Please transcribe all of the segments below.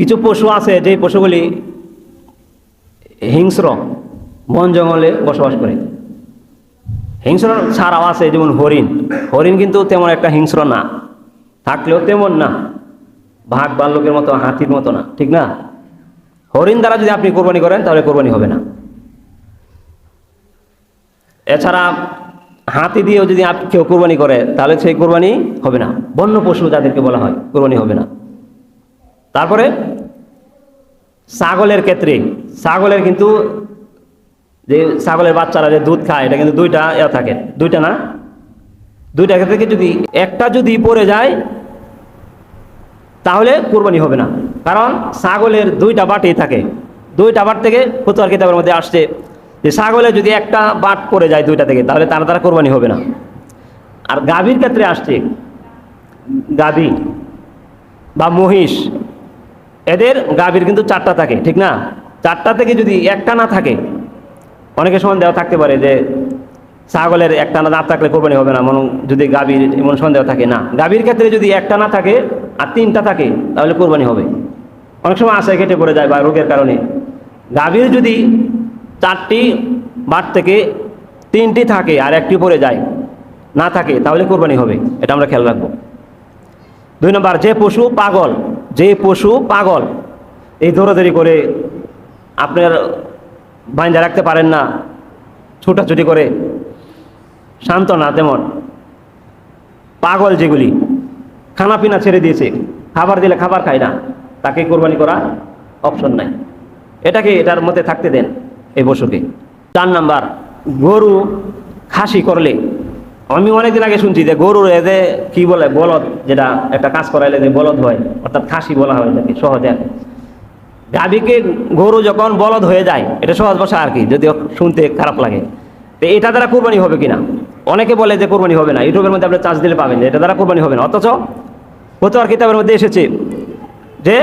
কিছু পশু আছে যে পশুগুলি হিংস্র, বন জঙ্গলে বসবাস করে। হিংস্র ছাড়াও আছে যেমন হরিণ। হরিণ কিন্তু তেমন একটা হিংস্র না। থাকলেও তেমন না। ভাগ বাল্যকের মতো, হাতির মতো না, ঠিক না? হরিণ দ্বারা যদি আপনি কোরবানি করেন, তাহলে কোরবানি হবে না। এছাড়া হাতি দিয়েও যদি কেউ কোরবানি করে, তাহলে সেই কোরবানি হবে না। বন্য পশু যাদেরকে বলা হয়, কোরবানি হবে না। তারপরে ছাগলের ক্ষেত্রে, ছাগলের কিন্তু যে ছাগলের বাচ্চারা যে দুধ খায়, এটা কিন্তু দুইটা ইয়া থাকে। দুইটা না? দুইটা থেকে যদি একটা যদি পড়ে যায়, তাহলে কোরবানি হবে না। কারণ ছাগলের দুইটা বাটেই থাকে। দুইটা বাট থেকে ফতুয়ার কিতাবের মধ্যে আসছে যে ছাগলের যদি একটা বাট পড়ে যায় দুইটা থেকে, তাহলে তারা তারা কোরবানি হবে না। আর গাভীর ক্ষেত্রে আসছে গাভী বা মহিষ। এদের গাভীর কিন্তু চারটা থাকে, ঠিক না? চারটা থেকে যদি একটা না থাকে অনেকের সন্দেহ থাকতে পারে যে ছাগলের একটা না থাকলে কোরবানি হবে না মনে যদি গাভীর এমন সন্দেহ থাকে, না। গাভীর ক্ষেত্রে যদি একটা না থাকে আর তিনটা থাকে, তাহলে কোরবানি হবে। অনেক সময় আশায় কেটে পড়ে যায় বা রোগের কারণে। গাভীর যদি চারটি বাট থেকে তিনটি থাকে আর একটি পড়ে যায়, না থাকে, তাহলে কোরবানি হবে। এটা আমরা খেয়াল রাখব। দুই নম্বর, যে পশু পাগল যে পশু পাগল, এই দৌড়াদৌড়ি করে আপনার বাইন্দা রাখতে পারেন না, ছুটাছুটি করে। শান্ত না তেমন। পাগল যেগুলি খানা পিনা ছেড়ে দিয়েছে, খাবার দিলে খাবার খায় না, তাকে কোরবানি করা অপশন নাই। এটাকে এটার মধ্যে থাকতে দেন এই পশুকে। চার নাম্বার, গরু খাসি করলে আমি অনেকদিন আগে শুনছি যে গরুর এতে কি বলে বলদ যেটা একটা কাজ করাইলে যে বলদ হয়, অর্থাৎ খাসি বলা হয় যাকে সহজে গাভীকে গরু যখন বলদ হয়ে যায়, এটা সহজ ভাষা আর কি, যদিও শুনতে খারাপ লাগে। তো এটা দ্বারা কোরবানি হবে কিনা? অনেকে বলে যে কোরবানি হবে না, ইউটিউবের মধ্যে আপনি চার্জ দিলে পাবেন এটা দ্বারা কোরবানি হবে না। অথচ ফতোয়ার কিতাবের মধ্যে এসেছে যে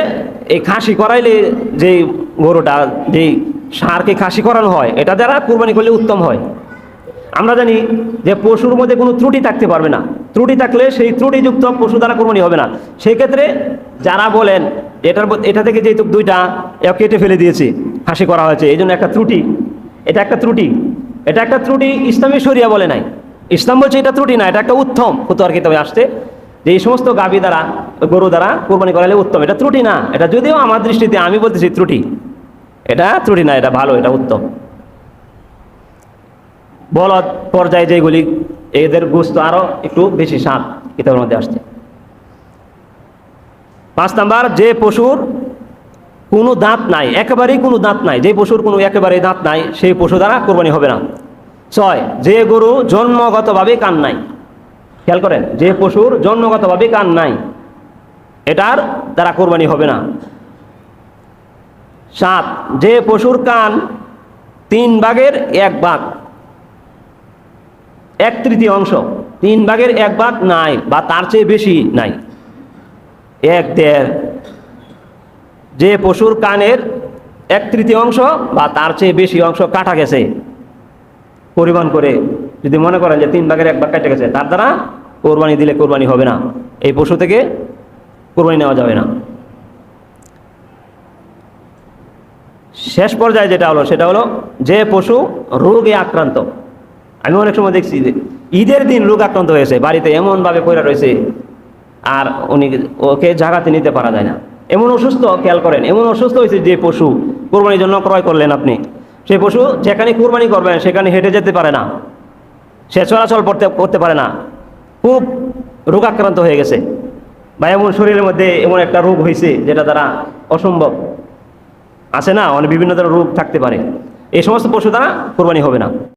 এই খাসি করাইলে যে গরুটা, যেই সারকে খাসি করানো হয়, এটা দ্বারা কোরবানি করলে উত্তম হয়। আমরা জানি যে পশুর মধ্যে কোনো ত্রুটি থাকতে পারবে না। ত্রুটি থাকলে সেই ত্রুটিযুক্ত পশু দ্বারা কোরবানি হবে না। সেই ক্ষেত্রে যারা বলেন, এটার এটা থেকে যেহেতু দুইটা কেটে ফেলে দিয়েছে, ফাঁসি করা হয়েছে, এই জন্য একটা ত্রুটি। এটা একটা ত্রুটি। এটা একটা ত্রুটি ইসলামী শরিয়া বলে নাই। ইসলাম বলছে এটা ত্রুটি না, এটা একটা উত্তম ফতোয়ার কিতাবে আসতে যে এই সমস্ত গাভী দ্বারা, গরু দ্বারা কোরবানি করালে উত্তম। এটা ত্রুটি না, এটা যদিও আমার দৃষ্টিতে আমি বলতেছি ত্রুটি। এটা ত্রুটি না, এটা ভালো, এটা উত্তম। বলদ পর্যায়ে যেগুলি এদের গোস্ত আরও একটু বেশি সাপ কিতাবের মধ্যে আসছে। পাঁচ নাম্বার, যে পশুর কোনো দাঁত নাই, একেবারেই কোনো দাঁত নাই, যে পশুর কোনো একেবারেই দাঁত নাই, সেই পশু দ্বারা কোরবানি হবে না। ছয়, যে গরু জন্মগতভাবে কান নাই, খেয়াল করেন, যে পশুর জন্মগতভাবে কান নাই, এটার দ্বারা কোরবানি হবে না। সাত, যে পশুর কান তিন ভাগের এক ভাগ এক তৃতীয় অংশ তিন ভাগের এক ভাগ নাই, বা তার চেয়ে বেশি নাই। এক দেড়। যে পশুর কানের এক তৃতীয় অংশ বা তার চেয়ে বেশি অংশ কাটা গেছে। পরিমাণ করে যদি মনে করেন যে তিন ভাগের এক ভাগ কেটে গেছে, তার দ্বারা কোরবানি দিলে কোরবানি হবে না। এই পশু থেকে কোরবানি নেওয়া যাবে না। শেষ পর্যায়ে যেটা হলো, সেটা হলো যে পশু রোগে আক্রান্ত আমি অনেক সময় দেখছি ঈদের দিন রোগ আক্রান্ত হয়েছে, বাড়িতে এমনভাবে পড়ে রয়েছে, আর উনি ওকে জাগাতে নিতে পারা যায় না। এমন অসুস্থ, খেয়াল করেন, এমন অসুস্থ হয়েছে যে পশু কোরবানির জন্য ক্রয় করলেন আপনি। সেই পশু যেখানে কোরবানি করবেন, সেখানে হেঁটে যেতে পারে না। সে চলাচল করতে করতে পারে না। খুব রোগাক্রান্ত হয়ে গেছে। বা এমন শরীরের মধ্যে এমন একটা রোগ হয়েছে যেটা দ্বারা অসম্ভব। আছে না? অনেক বিভিন্ন ধরনের রোগ থাকতে পারে। এই সমস্ত পশু দ্বারা কোরবানি হবে না।